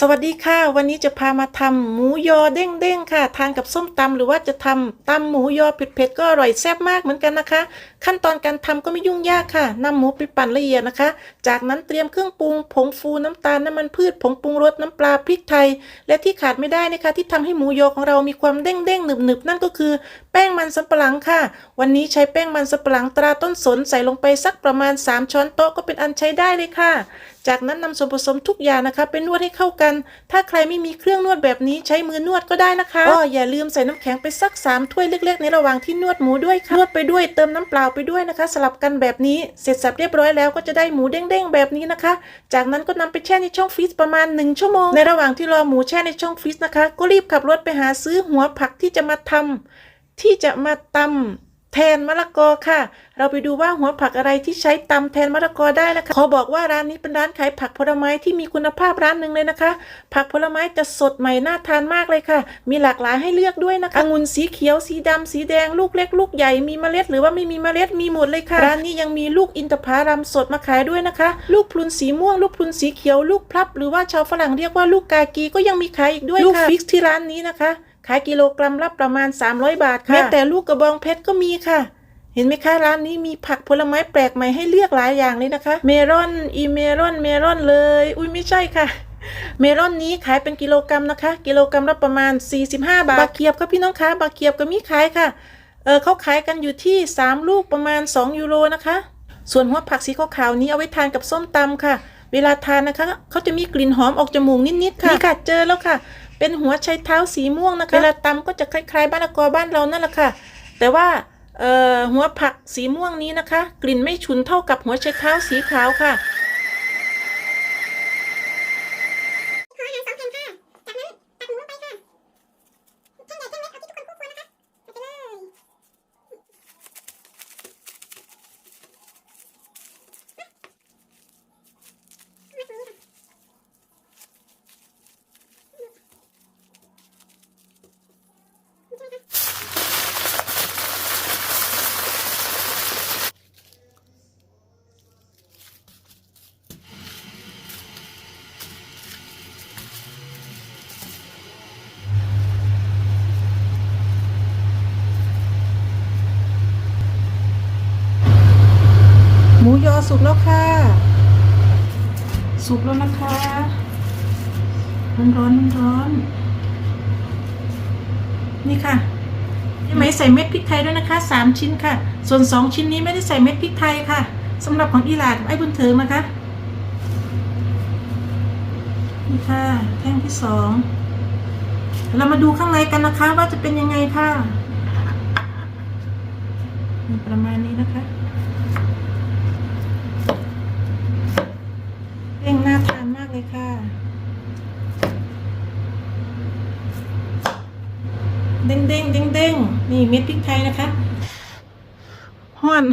สวัสดีค่ะ วันนี้จะพามาทำหมูยอเด้งๆค่ะ ทานกับส้มตำหรือว่าจะทำตำหมูยอเผ็ดๆก็อร่อยแซ่บมากเหมือนกันนะคะ ขั้นตอนการทำก็ไม่ยุ่งยากค่ะนำหมูไปปั่นละเอียดนะคะ จากนั้นเตรียมเครื่องปรุง ผงฟูน้ำตาลน้ำมันพืช ผงปรุงรสน้ำปลาพริกไทย และที่ขาดไม่ได้นะคะ ที่ทำให้หมูยอของเรามีความเด้งๆหนึบๆนั่นก็คือ แป้งมันสำปะหลังค่ะ วันนี้ใช้แป้งมันสำปะหลังตราต้นสนใส่ลงไปสักประมาณ 3 ช้อนโต๊ะก็เป็นอันใช้ได้เลยค่ะ จากนั้นนำส่วนผสมทุกอย่างนะคะไปนวดให้เข้ากันถ้าใครไม่มีเครื่องนวดแบบนี้ใช้มือนวดก็ได้นะคะก็อย่าลืมใส่น้ำแข็งไปสัก3ถ้วยเล็ก ๆ ในระหว่างที่นวดหมูด้วยค่ะนวดไปด้วยเติมน้ำเปล่าไปด้วยนะคะ สลับกันแบบนี้เสร็จสับเรียบร้อยแล้วก็จะได้หมูเด้งๆแบบนี้นะคะ จากนั้นก็นำไปแช่ในช่องฟรีซประมาณ 1 ชั่วโมง ในระหว่างที่รอหมูแช่ในช่องฟรีซนะคะ ก็รีบขับรถไปหาซื้อหัวผักที่จะมาทำที่จะมาตำ แทนมะละกอค่ะ เราไปดูว่าหัวผักอะไรที่ใช้ตำแทนมะละกอได้นะคะ ขอบอกว่าร้านนี้เป็นร้านขายผักผลไม้ที่มีคุณภาพร้านหนึ่งเลยนะคะ ผักผลไม้จะสดใหม่น่าทานมากเลยค่ะ มีหลากหลายให้เลือกด้วยนะคะองุ่นสีเขียวสีดำสีแดงลูกเล็กลูกใหญ่มีเมล็ดหรือว่าไม่มีเมล็ดมีหมดเลยค่ะ ร้านนี้ยังมีลูกอินทผลัมสดมาขายด้วยนะคะ ลูกพลุนสีม่วง ลูกพลุนสีเขียวลูกพลับ หรือว่าชาวฝรั่งเรียกว่าลูกกากีก็ยังมีขายอีกด้วยค่ะลูกฟิกที่ร้านนี้นะคะ ขายกิโลกรัมละประมาณ 300 บาทค่ะแม้แต่ลูกกระบองเพชรก็มีค่ะ เห็นไหมคะร้านนี้มีผักผลไม้แปลกใหม่ให้เลือกหลายอย่างเลยนะคะ เมลอนอีเมลอนเมลอนเลย อุ้ยไม่ใช่ค่ะ เมลอนนี้ขายเป็นกิโลกรัมนะคะ กิโลกรัมละประมาณ 45 บาทบาเกียบครับพี่น้องคะบาเกียบก็มีขายค่ะเออเขาขายกันอยู่ที่ 3 ลูกประมาณ 2 ยูโรนะคะ ส่วนหัวผักสีขาวๆนี้เอาไว้ทานกับส้มตำค่ะ เวลาทานนะคะเขาจะมีกลิ่นหอมออกจมูกนิดๆค่ะนี่ค่ะเจอแล้วค่ะ เป็นหัวไชเท้าสีม่วงนะคะเวลาตำก็จะคล้ายๆบ้านละกอบ้านเรานั่นแหละค่ะ แต่ว่าหัวผักสีม่วงนี้นะคะ กลิ่นไม่ฉุนเท่ากับหัวไชเท้าสีขาวค่ะ ขออาหารสองแผ่นค่ะ จากนั้นตักหมูลงไปค่ะแท่งใหญ่แท่งเล็กเอาที่ทุกคนคู่ควรนะคะใส่ไปเลยมัดตรงนี้ค่ะใช่ไหมคะ หมู ยอสุกแล้วค่ะ สุกแล้วนะคะมันร้อนมันร้อนนี่ค่ะพี่ไหมใส่เม็ดพริกไทยด้วยนะคะสามชิ้นค่ะ ส่วนสองชิ้นนี้ไม่ได้ใส่เม็ดพริกไทยค่ะสำหรับของอีหลาดไอ้บุญเถิงนะคะนี่ค่ะแท่งที่สองเรามาดูข้างในกันนะคะว่าจะเป็นยังไงค่ะประมาณนี้นะคะ เด้งน่าทานมากเลยค่ะ เด้งเด้งเด้งเด้งนี่ เม็ดพริกไทยนะคะห้อน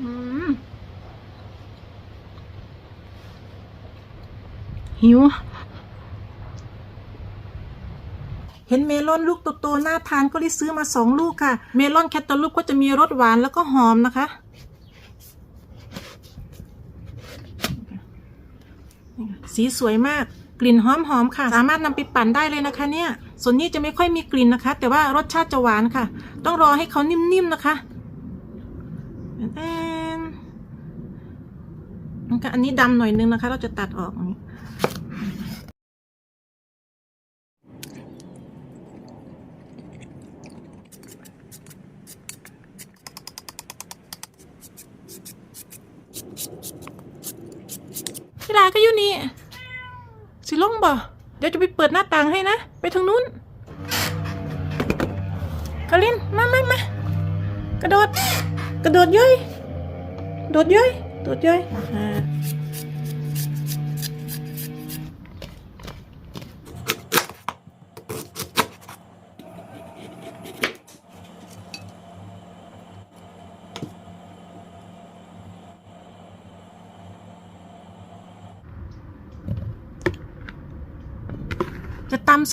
อืมหิว เห็นเมลอนลูกโตๆน่าทานก็เลยซื้อมาสองลูกค่ะ เมลอนแคตตาลูปก็จะมีรสหวานแล้วก็หอมนะคะสีสวยมาก กลิ่นหอมๆค่ะ สามารถนำไปปั่นได้เลยนะคะเนี่ย ส่วนนี้จะไม่ค่อยมีกลิ่นนะคะ แต่ว่ารสชาติจะหวานค่ะ ต้องรอให้เขานิ่มๆนะคะแอนนะคะอันนี้ดำหน่อยนึงนะคะ เราจะตัดออกอย่างนี้พี่ลาก็อยู่นี่ สิลงบ่เดี๋ยวจะไปเปิดหน้าต่างให้นะ ไปทางนู้นคารินมามามากระโดด กระโดดย่อยโดดย่อยโดดย่อยอ่า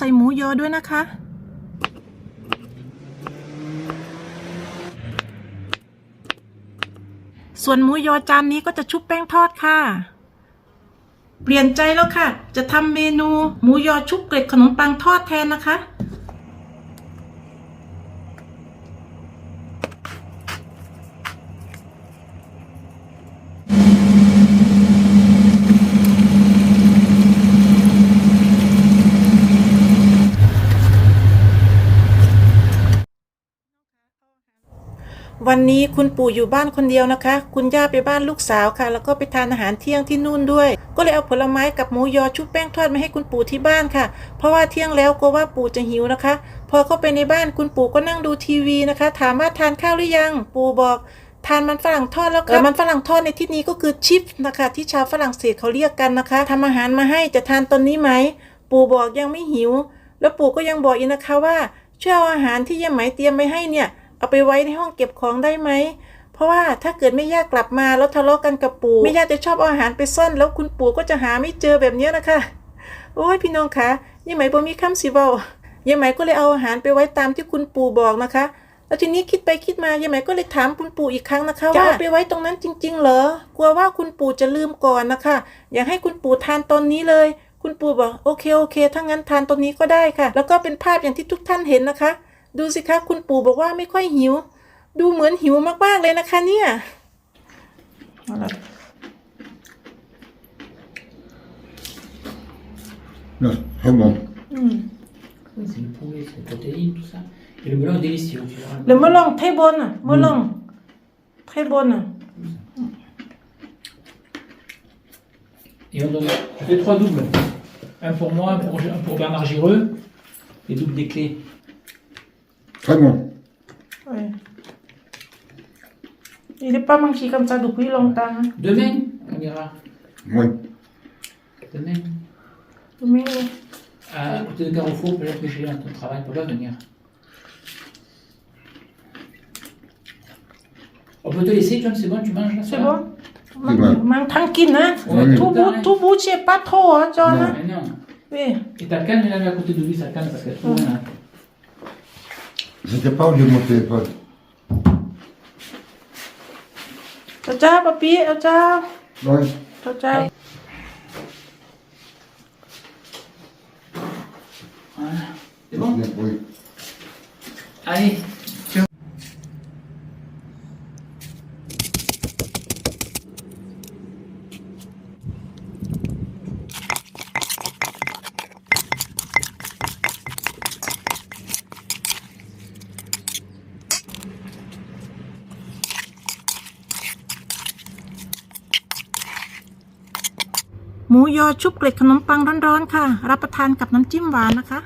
ใส่หมูยอด้วยนะคะ ส่วนหมูยอจานนี้ก็จะชุบแป้งทอดค่ะ เปลี่ยนใจแล้วค่ะ จะทำเมนูหมูยอชุบเกล็ดขนมปังทอดแทนนะคะ วันนี้คุณปู่อยู่บ้านคนเดียวนะคะ คุณย่าไปบ้านลูกสาวค่ะ แล้วก็ไปทานอาหารเที่ยงที่นู่นด้วย ก็เลยเอาผลไม้กับหมูยอชุบแป้งทอดมาให้คุณปู่ที่บ้านค่ะ เพราะว่าเที่ยงแล้วกลัวว่าปู่จะหิวนะคะ พอเข้าไปในบ้านคุณปู่ก็นั่งดูทีวีนะคะ ถามว่าทานข้าวหรือยัง ปู่บอกทานมันฝรั่งทอดแล้วค่ะมันฝรั่งทอดในที่นี้ก็คือชิปนะคะ ที่ชาวฝรั่งเศสเขาเรียกกันนะคะทำอาหารมาให้จะทานตอนนี้ไหม ปู่บอกยังไม่หิว แล้วปู่ก็ยังบอกอีกนะคะว่าช่วยเอาอาหารที่ยายไหมเตรียมไว้ให้เนี่ย เอาไปไว้ในห้องเก็บของได้ไหมเพราะว่าถ้าเกิดไม่ยากกลับมาแล้วทะเลาะกันกับปู่ไม่ยากจะชอบเอาอาหารไปซ่อนแล้วคุณปู่ก็จะหาไม่เจอแบบเนี้ยนะคะโอ้ยพี่น้องคะยายไหมบ่มีคำสิเว้ายายไหมก็เลยเอาอาหารไปไว้ตามที่คุณปู่บอกนะคะ แล้วทีนี้คิดไปคิดมายายไหมก็เลยถามคุณปู่อีกครั้งนะคะว่าจะเอาไปไว้ตรงนั้นจริง ๆ เหรอ กลัวว่าคุณปู่จะลืมก่อนนะคะ อยากให้คุณปู่ทานตอนนี้เลย คุณปู่บอกโอเคโอเคถ้างั้นทานตอนนี้ก็ได้ค่ะ แล้วก็เป็นภาพอย่างที่ทุกท่านเห็นนะคะ ดูสิคะคุณปู่บอกว่าไม่ค่อยหิว ดูเหมือนหิวมากๆเลยนะคะ เนี่ยเอาล่ะ Non, c'est bon. อืม Oui, c'est le poulet, c'est la protéine, tout ça. Et le melon est délicieux, tu vois. แล้วมะลองไทยบนอ่ะมะลองไทยบนอ่ะ Et on donne, je fais trois doubles. Un pour moi, un pour, un pour Bernard Gireux. Les doubles des clés. Très bon. Ouais. Il est pas mangé comme ça depuis longtemps. hein. Demain, on ira. Oui. Demain. Mais À côté de Carrefour, peut-être que j'ai un ton travail, on peut pas venir. On peut te laisser, John, c'est bon, tu manges là ça c'est va bon มัน bon. มันทั้งกินนะ Ouais, ทูบู tout le ทู temps, บูเชฟปัทโทอะจอน hein. นะ Mais non. เว้ย Et ta canne, elle est à côté de lui, sa canne, parce qu'elle tourne. hein. C'était pas de mon téléphone. เจ้าจ้าปะปีเจ้าจ้า Oui. เจ้าจ้า Voilà. C'est bon Oui. Allez, tiens. ห มูยอชุบเกล็ดขนมปังร้อนๆค่ะ รับประทานกับน้ำจิ้มหวานนะคะ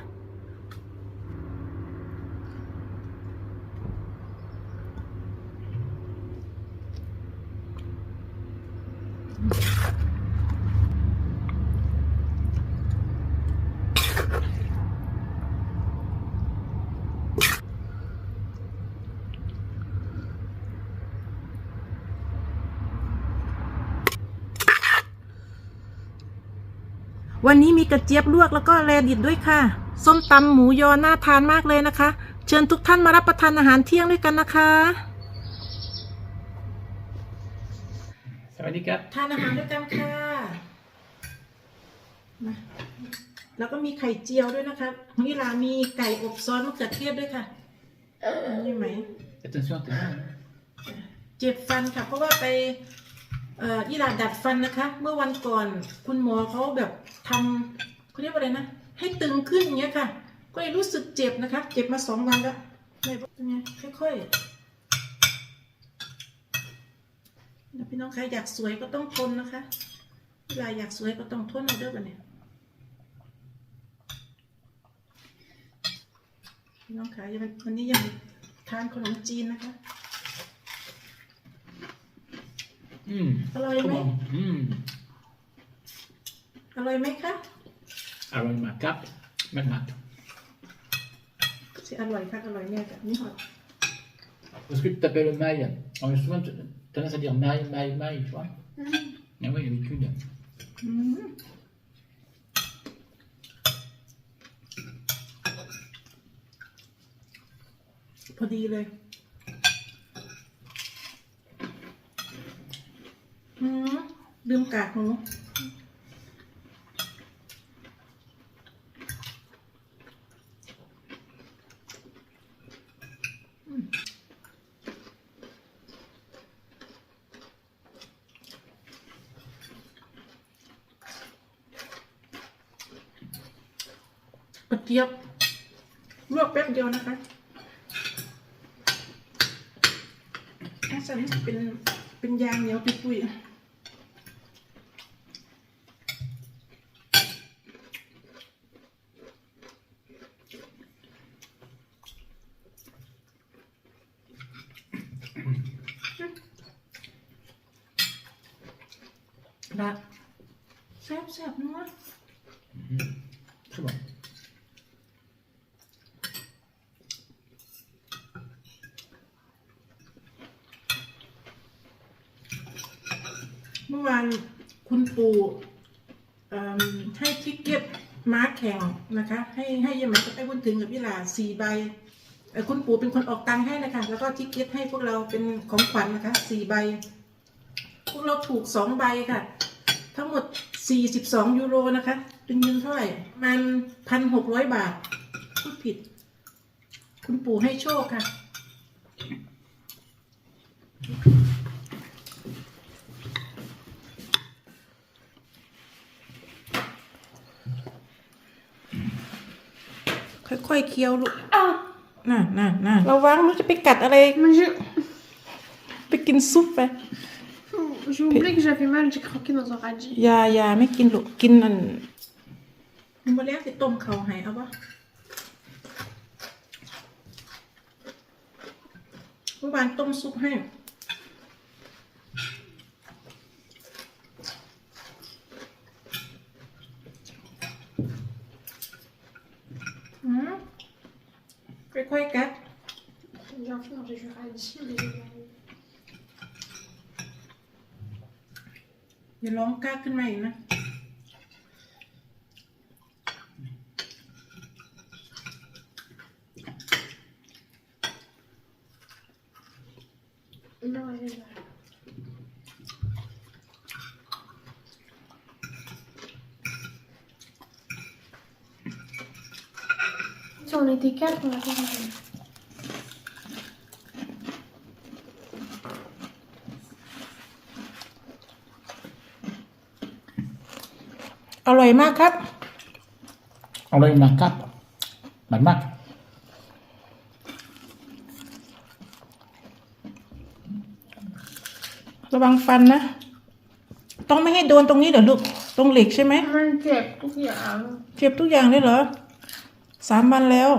วันนี้มีกระเจี๊ยบลวกแล้วก็แรดิดด้วยค่ะ ส้มตำหมูยอน่าทานมากเลยนะคะ เชิญทุกท่านมารับประทานอาหารเที่ยงด้วยกันนะคะ Ça va les gars ทานอาหารด้วยกันค่ะมาแล้วก็มีไข่เจียวด้วยนะคะนี่ลามีไก่อบซอสมะเขือเทศด้วยค่ะนี่ไหม Attention, t'es là. เจ็บฟันค่ะ เพราะว่าไป เอ่อยี่หลาดัดฟันนะคะ เมื่อวันก่อนคุณหมอเขาแบบทำเขาเรียกว่าอะไรนะ ให้ตึงขึ้นอย่างเงี้ยค่ะ ก็เลยรู้สึกเจ็บนะคะ เจ็บมาสองวันแล้วไม่เป็นไงค่อยๆพี่น้องใครอยากสวยก็ต้องทนนะคะเวลาอยากสวยก็ต้องทนเอาเด้อบันเนี่ยพี่น้องคะยังวันนี้ยังทานขนมจีนนะคะ Hum. อร่อยไหม Comment Hum. อร่อยไหมคะ Alors, ma cape, ma mat. สิอร่อยค่ะอร่อยแน่จ้ะนี่หอด Parce que tu t'appelles maille. Alors, souvent, tu as tendance à dire maille, maille, maille, tu vois. Ah oui, d'habitude. อืมพอดีเลย ลืมกากหมูอืมกระเจี๊ยบลวกแป๊บเดียวนะคะอาจารย์เป็นเป็นยางเหนียวปุยๆ ละแซ่บแซ่บๆนัว Très bon. เมื่อวานคุณปู่เอิ่มให้ทิกเก็ตม้าแข่งนะคะ ให้ให้ยายไหมกับไอ้บุญถึงกับพี่หลาสี่ใบเอ่อคุณปู่เป็นคนออกตังค์ให้นะคะ แล้วก็ทิกเก็ตให้พวกเราเป็นของขวัญนะคะสี่ใบ พวกเราถูกสองใบค่ะ ทั้งหมดสี่สิบสองยูโรนะคะ เป็นเงินเท่าไหร่มันพันหกร้อยบาท พูดผิด คุณปู่ให้โชคค่ะ ค่อยๆเคี้ยวลูก Ah น่ะน่ะน่ะระวังลูกจะไปกัดอะไร Mais je... ไปกินซุปไป J'ai oublié que j'avais mal, j'ai croqué dans un radis. อยาอยาไม่กินลูกกินอันมันมาแล้วสิต้มเขาใหายเอาปะเมื่อวานต้มซุปให้อืมค่อยๆกัด J'ai envie de manger du radis, mais j'ai mal. อย่าร้องกล้าขึ้นมาอีกนะน้อยเลยช่วงนี้ที่แก้ตัวที่ไหน ร่อยมากครับ On a une carte. Mal Mac. ระวังฟันนะ ต้องไม่ให้โดนตรงนี้เดี๋ยวลูก ตรงเหล็กใช่ไหม มันเจ็บทุกอย่าง เจ็บทุกอย่างเลยเหรอ สามวันแล้ว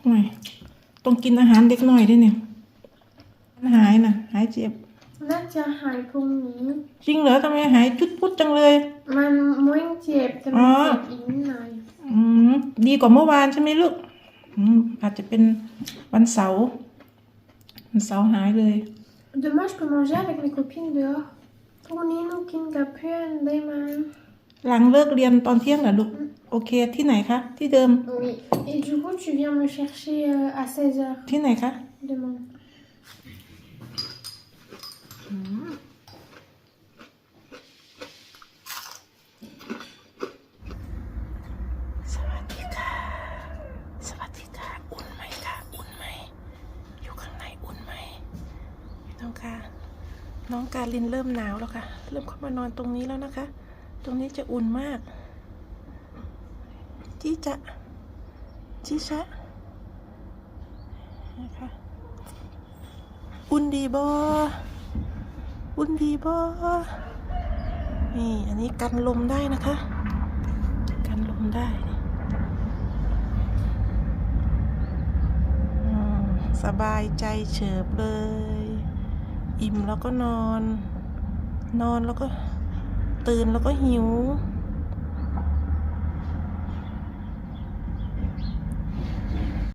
โอ้ยต้องกินอาหารเด็กหน่อยด้วยเนี่ย มันหายนะหายเจ็บ น่าจะหายพรุ่งนี้ จริงเหรอทำไมหายจุดพุดจังเลย มันไม่เจ็บแต่มันอ๋อเจ็บอีกนิดหน่อยอืมดีกว่าเมื่อวานใช่ไหมลูกอืมอาจจะเป็นวันเสาร์วันเสาร์หายเลย Demain, je peux manger avec mes copines dehors. พรุ่งนี้หนูกินกับเพื่อนได้ไหมหลังเลิกเรียนตอนเที่ยงเหรอลูก โอเค ที่ไหนคะ ที่เดิม Oui. Et du coup, tu viens me chercher euh, à 16h ที่ไหนคะ demain. สวัสดีค่ะ สวัสดีค่ะ อุ่นไหมคะอุ่นไหม อยู่ข้างในอุ่นไหม น้องค่ะ น้องการลินเริ่มหนาวแล้วค่ะ เริ่มเข้ามานอนตรงนี้แล้วนะคะ ตรงนี้จะอุ่นมากจี้จะจี้ชะนะคะอุ่นดีบออุ่นดีบอนี่อันนี้กันลมได้นะคะ กันลมได้สบายใจเฉิบเลย อิ่มแล้วก็นอน นอนแล้วก็ตื่นแล้วก็หิว